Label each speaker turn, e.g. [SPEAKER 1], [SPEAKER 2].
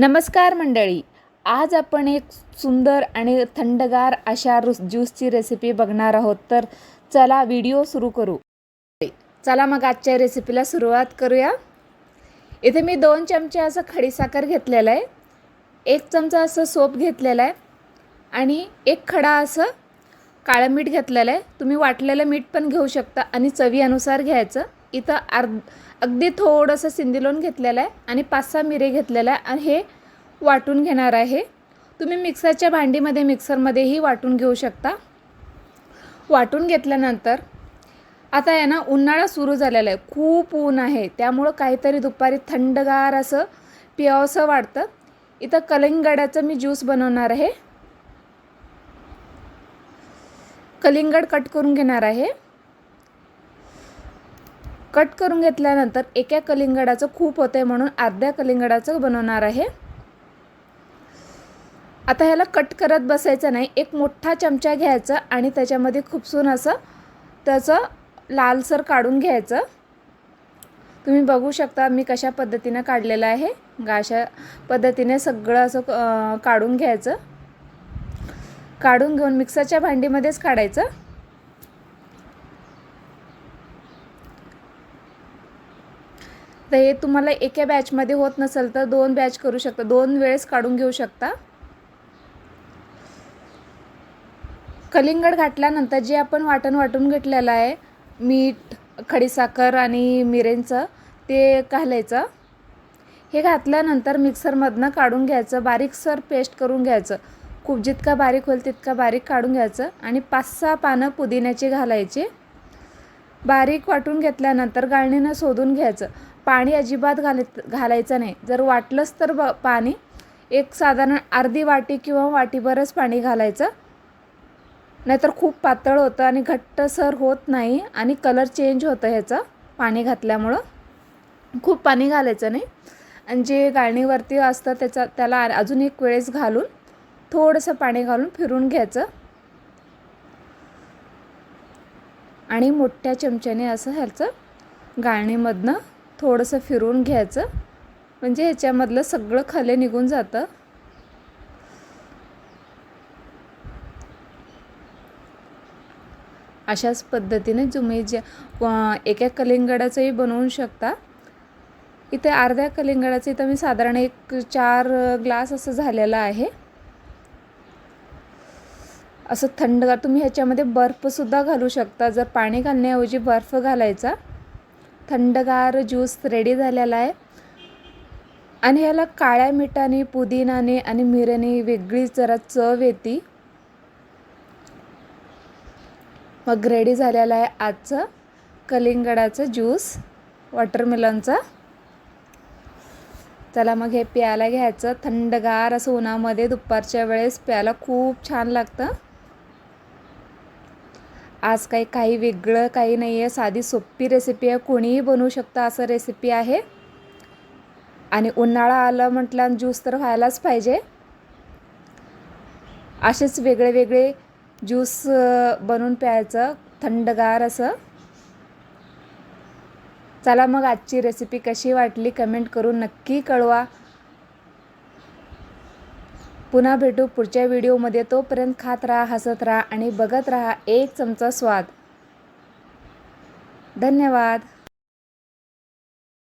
[SPEAKER 1] नमस्कार मंडळी. आज आपण एक सुंदर आणि थंडगार अशा रुस ज्यूसची रेसिपी बघणार आहोत. तर चला व्हिडिओ सुरू करू. चला मग आजच्या रेसिपीला सुरुवात करूया. इथे मी दोन चमचे असं खडीसाखर घेतलेलं आहे. एक चमचा असं सोप घेतलेला आहे. आणि एक खडा असं काळं मीठ घेतलेलं आहे. तुम्ही वाटलेलं मीठ पण घेऊ शकता. आणि चवीनुसार घ्यायचं. इथं अर्ध अगदी थोडंसं सिंदिलोन घेतलेलं आहे आणि पाच सहा मिरे घेतलेलं आहे आणि हे वाटून घेणार आहे. तुम्ही मिक्सरच्या भांडीमध्ये मिक्सरमध्येही वाटून घेऊ शकता. वाटून घेतल्यानंतर आता आहे ना उन्हाळा सुरू झालेला आहे. खूप ऊन आहे. त्यामुळं काहीतरी दुपारी थंडगार असं पियावसं वाटतं. इथं कलिंगडाचं मी ज्यूस बनवणार आहे. कलिंगड कट करून घेणार आहे. कट करून घेतल्यानंतर एका कलिंगडाचं खूप होतं आहे म्हणून अर्ध्या कलिंगडाचं बनवणार आहे. आता ह्याला कट करत बसायचं नाही एक मोठा चमचा घ्यायचा आणि त्याच्यामध्ये खूपसून असं त्याचं लालसर काढून घ्यायचं. तुम्ही बघू शकता मी कशा पद्धतीनं काढलेलं आहे. गा अशा पद्धतीने सगळं असं काढून घ्यायचं. काढून घेऊन मिक्सरच्या भांडीमध्येच काढायचं. तर हे तुम्हाला एका बॅचमध्ये होत नसेल तर दोन बॅच करू शकता. दोन वेळेस काढून घेऊ शकता. कलिंगड घातल्यानंतर जे आपण वाटण वाटून घेतलेलं आहे मीठ खडीसाखर आणि मिरेंचं ते घालायचं. हे घातल्यानंतर मिक्सरमधनं काढून घ्यायचं बारीकसर पेस्ट करून घ्यायचं. खूप जितका बारीक होईल तितका बारीक काढून घ्यायचं आणि पाच सहा पानं पुदिन्याची घालायची. बारीक वाटून घेतल्यानंतर गाळणीनं शोधून घ्यायचं. पाणी अजिबात घालत घालायचं नाही. जर वाटलंच तर ब पाणी एक साधारण अर्धी वाटी किंवा वाटीभरच पाणी घालायचं. नाहीतर खूप पातळ होतं आणि घट्टसर होत नाही आणि कलर चेंज होतं ह्याचं पाणी घातल्यामुळं. खूप पाणी घालायचं नाही. आणि जे गाळणीवरती असतं त्याचा त्याला अजून एक वेळेस घालून थोडंसं पाणी घालून फिरून घ्यायचं. आणि मोठ्या चमच्याने असं ह्याचं गाळणीमधनं थोडंसं फिरून घ्यायचं. म्हणजे ह्याच्यामधलं सगळं खले निघून जातं. अशाच पद्धतीने तुम्ही जे एका कलिंगडाचंही बनवू शकता. इथे अर्ध्या कलिंगडाचं इथं मी साधारण एक चार ग्लास असं झालेलं आहे. असं थंडगार तुम्ही ह्याच्यामध्ये बर्फसुद्धा घालू शकता. जर पाणी घालण्याऐवजी बर्फ घालायचा. थंडगार ज्यूस रेडी झालेला आहे. आणि ह्याला काळ्या मिठाने पुदिनाने आणि मिऱ्याने वेगळी जरा चव येते. मग रेडी झालेला आहे आजचं कलिंगडाचं ज्यूस वॉटरमेलनचा चला मग हे प्यायला घ्यायचं. थंडगार असं उन्हामध्ये दुपारच्या वेळेस प्यायला खूप छान लागतं. आज काही काही वेगळं काही नाही आहे साधी सोपी रेसिपी आहे. कोणीही बनवू शकतं असं रेसिपी आहे. आणि उन्हाळा आलं म्हटलं ज्यूस तर व्हायलाच पाहिजे. असेच वेगळे वेगळे ज्यूस बनवून प्यायचं. थंडगार असं. चला मग आजची रेसिपी कशी वाटली? कमेंट करून नक्की कळवा. पुन्हा भेटू पुढच्या व्हिडिओमध्ये. तोपर्यंत खात राहा हसत राहा आणि बघत राहा एक चमचा स्वाद. धन्यवाद.